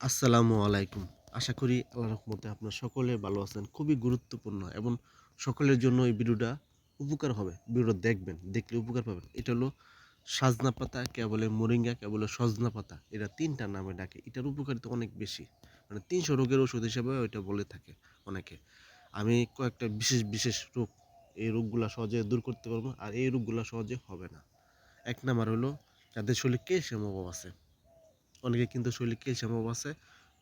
আসসালামু আলাইকুম। আশা করি আল্লাহ রহমতে আপনার সকলে ভালো আছেন, খুবই গুরুত্বপূর্ণ এবং সকলের জন্য এই ভিডিওটা উপকার হবে। ভিডিওটা দেখবেন, দেখলে উপকার পাবেন। এটা হলো সাজনা পাতা কে বলে মোরিঙ্গা কে বলে সজনা পাতা। এটা তিনটা নামে ডাকে। এটার উপকারিতা অনেক বেশি। মানে তিনশো রোগের ওষুধ হিসেবে ওইটা বলে থাকে অনেকে। আমি কয়েকটা বিশেষ বিশেষ রোগ, এই রোগগুলো সহজে দূর করতে পারব আর এই রোগগুলো সহজে হবে না। এক নাম্বার হলো, যাদের শরীরে ক্যালসিয়াম অভাব আছে। অনেকে কিন্তু শরীরে ক্যালসিয়াম অভাব আছে,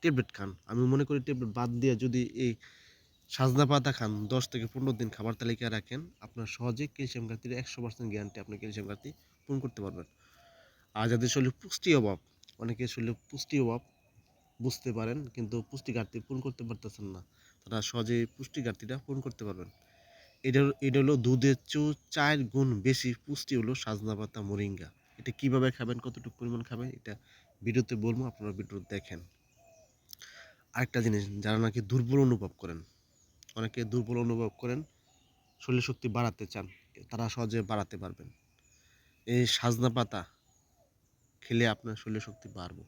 ট্যাবলেট খান। আমি মনে করি ট্যাবলেট বাদ দিয়ে যদি এই সাজনা পাতা খান, দশ থেকে পনেরো দিন খাবার তালিকায় রাখেন, আপনার সহজে ক্যালসিয়াম ঘাটতির একশো পার্সেন্ট গ্যারান্টি আপনি ক্যালসিয়াম ঘাটতি পূরণ করতে পারবেন। আর যাদের শরীরে পুষ্টি অভাব, অনেকে শরীরে পুষ্টি অভাব বুঝতে পারেন, কিন্তু পুষ্টি ঘাটতি পূরণ করতে পারতেছেন না। তারা সহজে পুষ্টি ঘাটতিটা পূরণ করতে পারবেন। এটা এটা হলো দুধের চেয়েও চার গুণ বেশি পুষ্টি হলো সাজনা পাতা, মোরিঙ্গা। এটা কীভাবে খাবেন, কতটুকু পরিমাণ খাবেন, এটা ভিডিওতে বলব, আপনারা ভিডিও দেখেন। আরেকটা জিনিস, যারা নাকি দুর্বল অনুভব করেন, অনেকে দুর্বল অনুভব করেন শরীর শক্তি বাড়াতে চান, তারা সহজে বাড়াতে পারবেন। এই সাজনা পাতা খেলে আপনার শরীর শক্তি বাড়বে।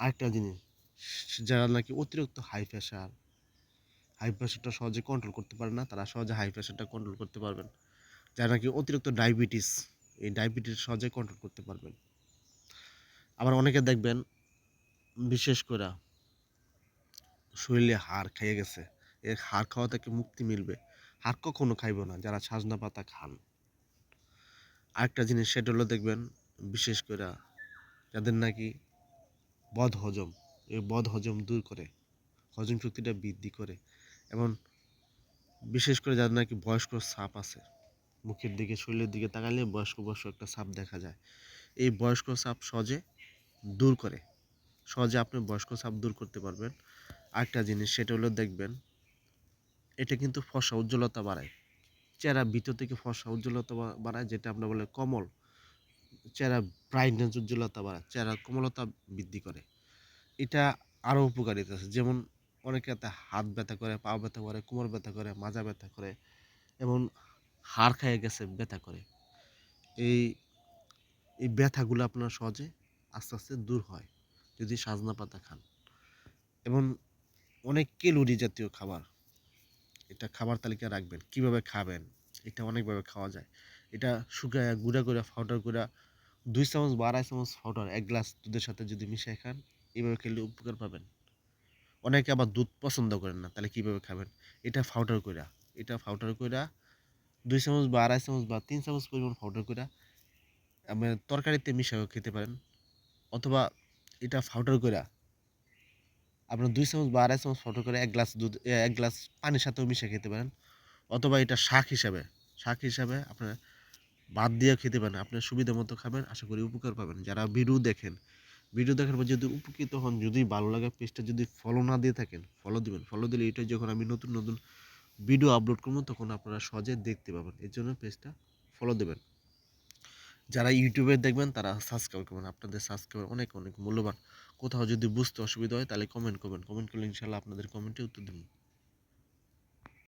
আরেকটা জিনিস, যারা নাকি অতিরিক্ত হাই প্রেশার হাই প্রেশারটা সহজে কন্ট্রোল করতে পারে না, তারা সহজে হাই প্রেশারটা কন্ট্রোল করতে পারবেন। যারা নাকি অতিরিক্ত ডায়াবেটিস এই ডায়াবেটিস সহজে কন্ট্রোল করতে পারবেন। আবার অনেকে দেখবেন, বিশেষ করে শরীরে হাড় খাইয়ে গেছে, এর হাড় খাওয়া থেকে মুক্তি মিলবে? হাড় কখনো খাইব না, যারা সাজনা পাতা খান। আরেকটা জিনিস সেটা হলো দেখবেন, বিশেষ করে যাদের নাকি বদ হজম, এই বদ হজম দূর করে, হজম শক্তিটা বৃদ্ধি করে। এবং বিশেষ করে যাদের নাকি বয়স্ক সাপ আছে, মুখের দিকে, শরীরের দিকে তাকালে বয়স্ক বয়স্ক একটা সাপ দেখা যায়। এই বয়স্ক সাপ সহজে দূর করে। সহজে আপনি বয়স্ক সাপ দূর করতে পারবেন। আরেকটা জিনিস সেটা হলো দেখবেন, এটা কিন্তু ফসা উজ্জ্বলতা বাড়ায়। চেহারা ভিতর থেকে ফসা উজ্জ্বলতা বাড়ায় যেটা আমরা বলে কমল। চেহারা ব্রাইটনেস উজ্জ্বলতা বাড়ায় চেহারা কোমলতা বৃদ্ধি করে। এটা আরও উপকারিতা আছে। যেমন অনেকে হাত ব্যথা করে, পা ব্যথা করে, কোমর ব্যথা করে, মাজা ব্যথা করে, এবং হাড় খাইয়ে গেছে, ব্যথা করে। এই এই ব্যথাগুলো আপনার সহজে আস্তে আস্তে দূর হয় যদি সাজনা পাতা খান। এবং অনেক ক্যালোরি জাতীয় খাবার, এটা খাবার তালিকায় রাখবেন। কীভাবে খাবেন? এটা অনেকভাবে খাওয়া যায়। এটা শুকায় গুঁড়া করে পাউডার করে দুই চামচ বা আড়াই চামচ পাউডার এক গ্লাস দুধের সাথে যদি মিশিয়ে খান, এইভাবে খেলে উপকার পাবেন। অনেকে আবার দুধ পছন্দ করেন না, তাহলে কীভাবে খাবেন? এটা পাউডার করে এটা পাউডার করে দুই চামচ বা আড়াই চামচ বা তিন চামচ পরিমাণ পাউডার করে আপনার তরকারিতে মিশিয়ে খেতে পারেন। অথবা এটা পাউডার করে আপনার দুই চামচ বা আড়াই চামচ পাউডার করে এক গ্লাস দুধ এক গ্লাস পানির সাথেও মিশিয়ে খেতে পারেন। অথবা এটা শাক হিসাবে শাক হিসাবে আপনার বাদ দিয়ে খেতে পারেন। আপনার সুবিধা মতো খাবেন, আশা করি উপকার পাবেন। যারা ভিডিও দেখেন ভিডিও দেখার পর যদি উপকৃত হন, যদি ভালো লাগে, পেজটা যদি ফলো না দিয়ে থাকেন ফলো দিবেন। ফলো দিলে এটা যখন আমি নতুন নতুন ভিডিও আপলোড করব, তখন আপনারা সহজে দেখতে পাবেন। এর জন্য পেজটা ফলো দেবেন। যারা ইউটিউবে দেখবেন, তারা সাবস্ক্রাইব করবেন। আপনাদের সাবস্ক্রাইব অনেক অনেক মূল্যবান। কোথাও যদি বুঝতে অসুবিধা হয়, তাহলে কমেন্ট করবেন। কমেন্ট করলে ইনশাল্লাহ আপনাদের কমেন্টে উত্তর দেবেন